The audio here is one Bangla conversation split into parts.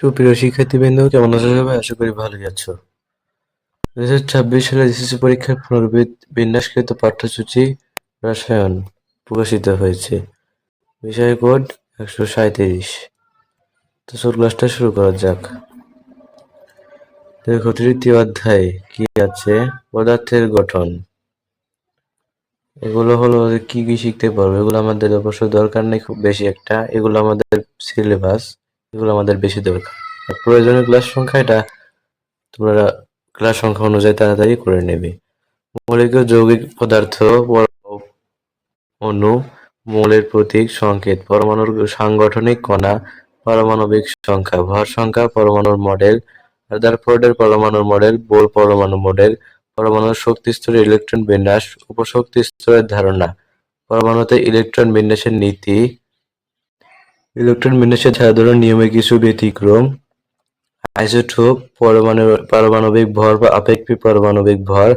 সুপ্রিয় শিক্ষার্থীবৃন্দ, কেমন আছো সবাই? আশা করি ভালোই আছো। দুই হাজার ছাব্বিশ সালে এসএসসি পরীক্ষার পুনর্বিদ বিন্যাসকৃত পাঠ্যসূচি রসায়ন প্রকাশিত হয়েছে। বিষয় কোড একশো সাঁইত্রিশ। তো চল ক্লাসটা শুরু করা যাক। দেখো, তৃতীয় অধ্যায় কি আছে? পদার্থের গঠন। এগুলো হলো কি কি শিখতে পারব, এগুলো আমাদের অবশ্য দরকার নেই, খুব বেশি একটা। এগুলো আমাদের সিলেবাস এগুলো আমাদের বেশি দরকার। প্রয়োজনীয় ক্লাস সংখ্যা এটা তোমরা ক্লাস সংখ্যা অনুযায়ী তাড়াতাড়ি করে নেবে। মৌলিক যৌগিক পদার্থ অণু, মৌলের প্রতীক, সংকেত, পরমাণুর সাংগঠনিক কণা, পারমাণবিক সংখ্যা, ভর সংখ্যা, পরমাণুর মডেল রাদারফোর্ডের পরমাণুর মডেল, বোর পরমাণু মডেল, পরমাণুর শক্তি স্তরের ইলেকট্রন বিন্যাস, উপশক্তি স্তরের ধারণা, পরমাণুতে ইলেকট্রন বিন্যাসের নীতি ইলেকট্রন বিন্যাসের সাধারণ নিয়মে কিছু ব্যতিক্রম। আইসোটোপ পরমাণু, পারমাণবিক ভর বা আপেক্ষিক পারমাণবিক ভর।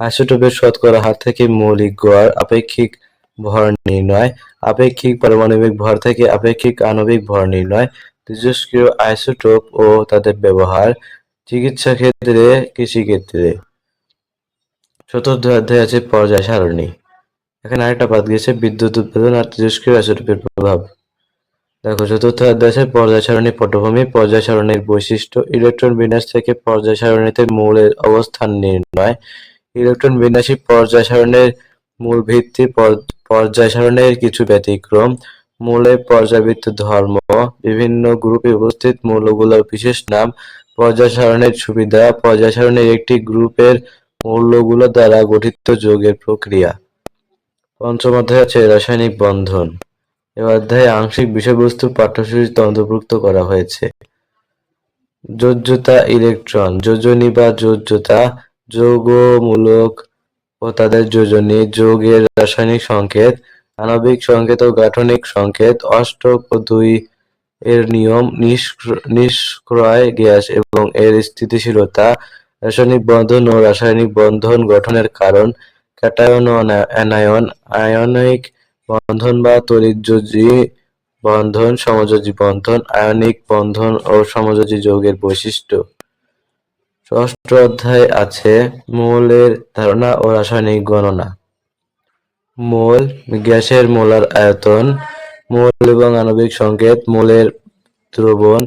আইসোটোপের শতকরা হার থেকে মৌলিক গড় আপেক্ষিক ভর নির্ণয়। আপেক্ষিক পারমাণবিক ভর থেকে আপেক্ষিক আণবিক ভর নির্ণয়। তেজস্ক্রিয় আইসোটোপ ও তাদের ব্যবহার চিকিৎসা ক্ষেত্রে, কৃষিক্ষেত্রে। চতুর্থ অধ্যায় আছে পর্যায় সারণী। এখানে আরেকটা বাদ গেছে বিদ্যুৎ উৎপাদন আর তেজস্ক্রিয় আইসোটোপের প্রভাব। দেখো, চতুর্থ অধ্যায় আছে পর্যায় সারণী পটভূমি পর্যায় সারণীর বৈশিষ্ট্য, ইলেকট্রন বিন্যাস থেকে পর্যায় সারণীতে মৌলের অবস্থান নির্ণয়। ইলেকট্রন বিন্যাসী পর্যায় সারণীর মূল ভিত্তি পর- পর্যায় সারণীর কিছু ব্যতিক্রম। মৌলের পর্যাবৃত্ত ধর্ম, বিভিন্ন গ্রুপে উপস্থিত মৌলগুলোর বিশেষ নাম পর্যায় সারণীর সুবিধা পর্যায় সারণীর একটি গ্রুপের মৌলগুলো দ্বারা গঠিত যৌগের প্রক্রিয়া। পঞ্চম অধ্যায় আছে রাসায়নিক বন্ধন। এ অধ্যায়ে আংশিক বিষয়বস্তু পাঠ্যসূচিতে অন্তর্ভুক্ত করা হয়েছে। যোজ্যতা ইলেকট্রন, যোজনী বা যোজ্যতা যৌগমূলক ও তাদের যোজনী, যৌগের রাসায়নিক সংকেত, আণবিক সংকেত ও গাঠনিক সংকেত, অষ্টক ও দুই এর নিয়ম, নিষ্ক্র- নিষ্ক্রয় গ্যাস এবং এর স্থিতিশীলতা, রাসায়নিক বন্ধন ও রাসায়নিক বন্ধন গঠনের কারণ, ক্যাটায়ন ও অ্যানা- অ্যানায়ন, আয়নিক বন্ধন বা তড়িৎযোজী বন্ধন, সমযোজী বন্ধন, আয়নিক বন্ধন ও সমযোজী যৌগের বৈশিষ্ট্য। ষষ্ঠ অধ্যায় আছে মৌলের ধারণা ও রাসায়নিক গণনা। মোল, গ্যাসের মোলার আয়তন, মোল এবং আণবিক সংকেত, মোলের দ্রবণ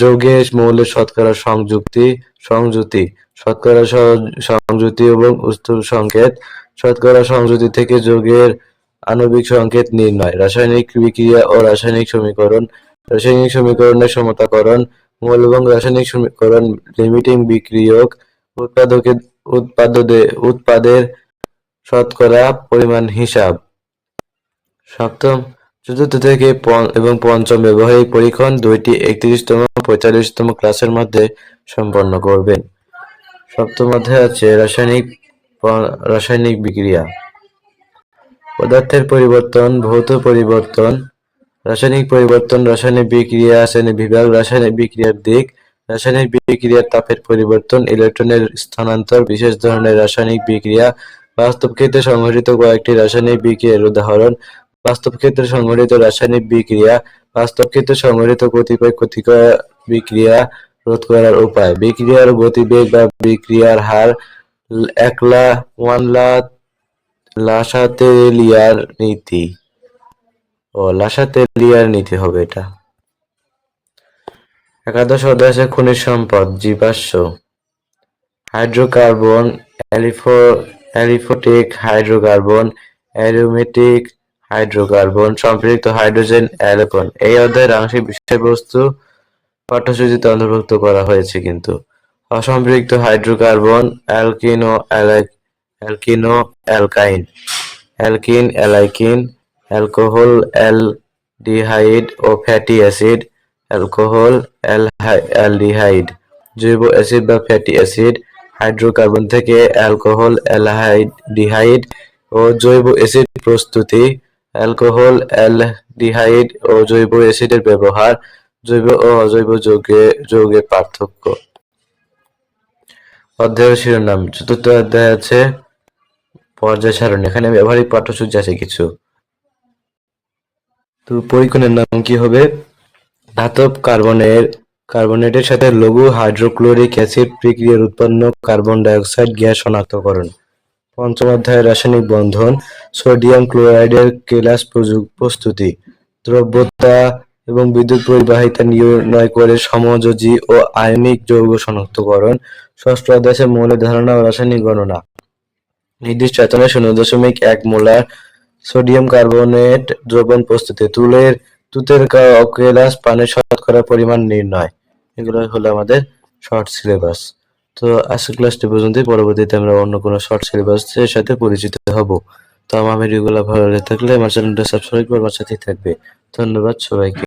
যৌগের মৌলের শতকরা সংযুক্তি, সংযুতি, শতকরা সংযুতি এবং স্থূল সংকেত, শতকরা সংযুতি থেকে যৌগের আণবিক সংকেত নির্ণয়, রাসায়নিক বিক্রিয়া ও রাসায়নিক সমীকরণ, রাসায়নিক সমীকরণের সমতাকরণ, মৌল এবং রাসায়নিক সমীকরণ, লিমিটিং বিক্রিয়ক, উৎপাদকের উৎপাদে উৎপাদের শতকরা পরিমাণ হিসাব। সপ্তম, চতুর্থ থেকে এবং পঞ্চম ব্যবহারিক পরীক্ষণ দুইটি একত্রিশতম, পঁয়তাল্লিশতম ক্লাসের মধ্যে সম্পন্ন করবেন। সপ্তম অধ্যায় আছে রাসায়নিক রাসায়নিক বিক্রিয়া। পদার্থের পরিবর্তন, ভৌত পরিবর্তন, রাসায়নিক পরিবর্তন, রাসায়নিক বিক্রিয়া শ্রেণি বিভাগ, রাসায়নিক বিক্রিয়ার দিক, রাসায়নিক বিক্রিয়ার তাপের পরিবর্তন, ইলেকট্রনের স্থানান্তর, বিশেষ ধরনের রাসায়নিক বিক্রিয়া, বাস্তব ক্ষেত্রে সংঘটিত কয়েকটি রাসায়নিক বিক্রিয়ার উদাহরণ, বাস্তব ক্ষেত্রে সংঘটিত রাসায়নিক বিক্রিয়া, বাস্তব ক্ষেত্রে সংঘটিত কতিপয় ক্ষতিকর বিক্রিয়া রোধ করার উপায়। বিক্রিয়ার গতিবেগ বা বিক্রিয়ার হার, একলা, ওয়ানলা লাসাতেলিয়ার নীতি। ও, লাসাতেলিয়ার নীতি হবে এটা। একাদশ অধ্যায় খনিজ সম্পদ, জীবাশ্ম, হাইড্রোকার্বন, অ্যালিফো, অ্যালিফোটিক হাইড্রোকার্বন, অ্যারোমেটিক হাইড্রোকার্বন, সম্পৃক্ত হাইড্রোজেন অ্যালকন এই অধ্যায়ের আংশিক বিষয়বস্তু পাঠ্যসূচিতে অন্তর্ভুক্ত করা হয়েছে কিন্তু। অসম্পৃক্ত হাইড্রোকার্বন, অ্যালকিনো অ্যালাইক অ্যালকিনো অ্যালকাইন। অ্যালকিন, অ্যালাইকিন, অ্যালকোহল, অ্যালডিহাইড ও ফ্যাটি অ্যাসিড। অ্যালকোহল অ্যালডিহাইড, জৈব অ্যাসিড বা ফ্যাটি অ্যাসিড। হাইড্রোকার্বন থেকে অ্যালকোহল অ্যালডিহাইড ও জৈব অ্যাসিড প্রস্তুতি। অ্যালকোহল, অ্যালডিহাইড ও জৈব অ্যাসিডের ব্যবহার জৈব ও অজৈব যৌগে যৌগের পার্থক্য। অধ্যায়ের শিরোনাম, চতুর্থ অধ্যায় আছে পর্যায় সারণী। এখানে ব্যবহারিক পাঠ্যসূচি আছে কিছু। তো পরীক্ষণের নাম কি হবে? ধাতব কার্বনের কার্বনেটের সাথে লঘু হাইড্রোক্লোরিক অ্যাসিড প্রক্রিয়ার উৎপন্ন কার্বন ডাই অক্সাইড গ্যাস শনাক্তকরণ। পঞ্চম অধ্যায়ের রাসায়নিক বন্ধন, সোডিয়াম ক্লোরাইডের কেলাস প্রস্তুতি, দ্রব্যতা এবং বিদ্যুৎ পরিবাহিতা নির্ণয় করে সমযোজী ও আয়নিক যৌগ শনাক্তকরণ। ষষ্ঠ অধ্যায়ে মৌলের ধারণা ও রাসায়নিক গণনা। নির্দিষ্ট আয়তনে শূন্য দশমিক এক মোলার সোডিয়াম কার্বনেট দ্রবণ প্রস্তুতি তুলের, তুতের অকেলাস কেলাস পানের শতকরা পরিমাণ নির্ণয়। এগুলো হলো আমাদের শর্ট সিলেবাস। তো আজকের ক্লাসটি পর্যন্ত পরবর্তীতে আমরা অন্য কোনো শর্ট সিলেবাসের সাথে পরিচিত হব। তো আমার ভিডিওগুলো ভালো লেগে থাকলে আমার চ্যানেলটা সাবস্ক্রাইব করে সাথেই থাকবে। ধন্যবাদ সবাইকে।